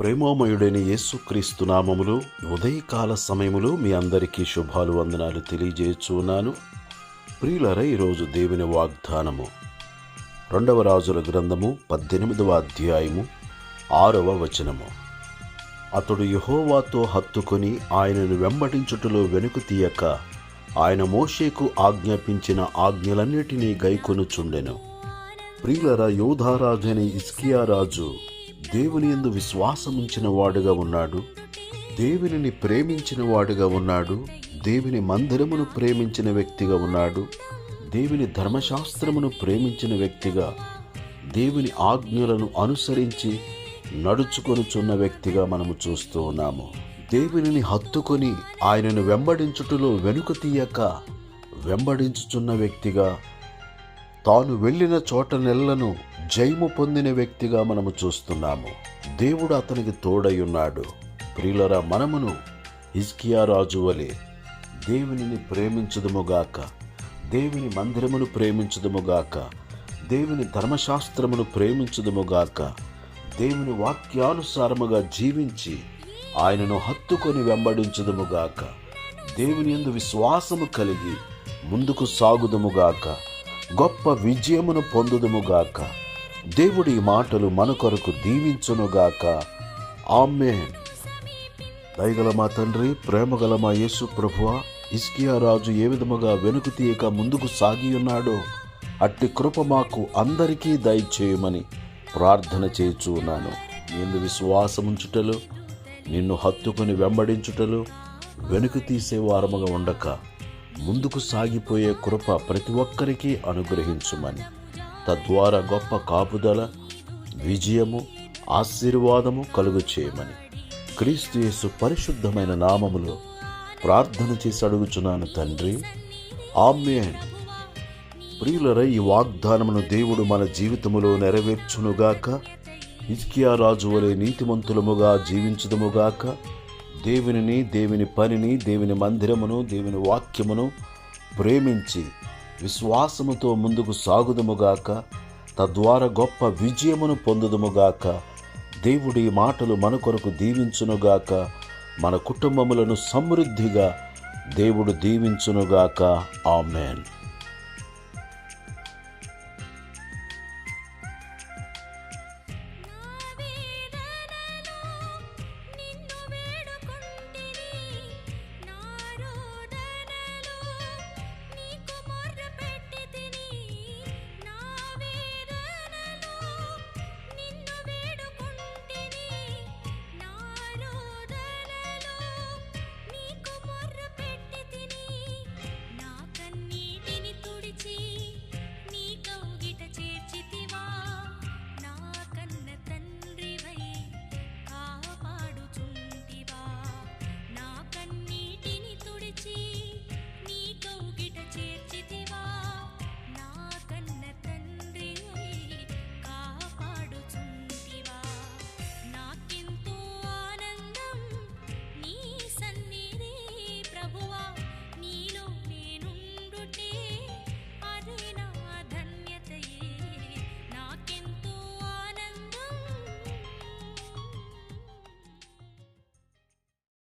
ప్రేమోమయుడైన యేసుక్రీస్తు నామములు ఉదయకాల సమయములో మీ అందరికీ శుభాలు వందనాలు తెలియజేస్తున్నాను ప్రియులర ఈరోజు దేవుని వాగ్దానము. రెండవ రాజుల గ్రంథము పద్దెనిమిదవ అధ్యాయము ఆరవ వచనము. అతడు యహోవాతో హత్తుకొని ఆయనను వెంబడించుటలో వెనుకు తీయక ఆయన మోషేకు ఆజ్ఞాపించిన ఆజ్ఞలన్నిటినీ గైకొనుచుండెను. ప్రియులర యోధారాజైన ఇస్కియా రాజు దేవుని యందు విశ్వాసముంచిన వాడుగా ఉన్నాడు. దేవునిని ప్రేమించిన వాడుగా ఉన్నాడు. దేవుని మందిరమును ప్రేమించిన వ్యక్తిగా ఉన్నాడు. దేవుని ధర్మశాస్త్రమును ప్రేమించిన వ్యక్తిగా దేవుని ఆజ్ఞలను అనుసరించి నడుచుకొనుచున్న వ్యక్తిగా మనము చూస్తూ ఉన్నాము. దేవునిని హత్తుకొని ఆయనను వెంబడించుటలో వెనుక తీయక వెంబడించుచున్న వ్యక్తిగా తాను వెళ్ళిన చోట నెలను జయము పొందిన వ్యక్తిగా మనము చూస్తున్నాము. దేవుడు అతనికి తోడై ఉన్నాడు ప్రియులరా మనమును హిజ్కియా రాజు వలె దేవునిని ప్రేమించుదుముగాక దేవుని మందిరమును ప్రేమించుదుముగాక దేవుని ధర్మశాస్త్రమును ప్రేమించుదుముగాక దేవుని వాక్యానుసారముగా జీవించి ఆయనను హత్తుకొని వెంబడించుదుముగాక దేవుని యందు విశ్వాసము కలిగి ముందుకు సాగుదుముగాక గొప్ప విజయమును పొందుదుముగాక దేవుడి మాటలు మన కొరకు దీవించునుగాక. ఆమె దయగల మా తండ్రి ప్రేమగల మా యేసు ప్రభువ ఇస్కియా రాజు ఏ విధముగా వెనుక తీయక ముందుకు సాగి ఉన్నాడో అట్టి కృప మాకు అందరికీ దయచేయమని ప్రార్థన చేయుచు ఉన్నాను. నిన్ను విశ్వాసముంచుటలు నిన్ను హత్తుకుని వెంబడించుటలో వెనుకు తీసే వారముగా ఉండక ముందుకు సాగిపోయే కృప ప్రతి ఒక్కరికి అనుగ్రహించుమని తద్వారా గొప్ప కాపుదల విజయము ఆశీర్వాదము కలుగు చేయమని క్రీస్తు యేసు పరిశుద్ధమైన నామములో ప్రార్థన చేసి అడుగుచున్నాను తండ్రి. ఆమెన్. ప్రియులర ఈ వాగ్దానమును దేవుడు మన జీవితములో నెరవేర్చునుగాక. ఇజ్కియా రాజు వలె నీతిమంతులముగా జీవించుదముగాక. దేవునిని దేవుని పనిని దేవుని మందిరమును దేవుని వాక్యమును ప్రేమించి విశ్వాసముతో ముందుకు సాగుదుముగాక తద్వారా గొప్ప విజయమును పొందుదుముగాక దేవుడి మాటలు మన కొరకు దీవించునుగాక మన కుటుంబములను సమృద్ధిగా దేవుడు దీవించునుగాక. ఆమెన్.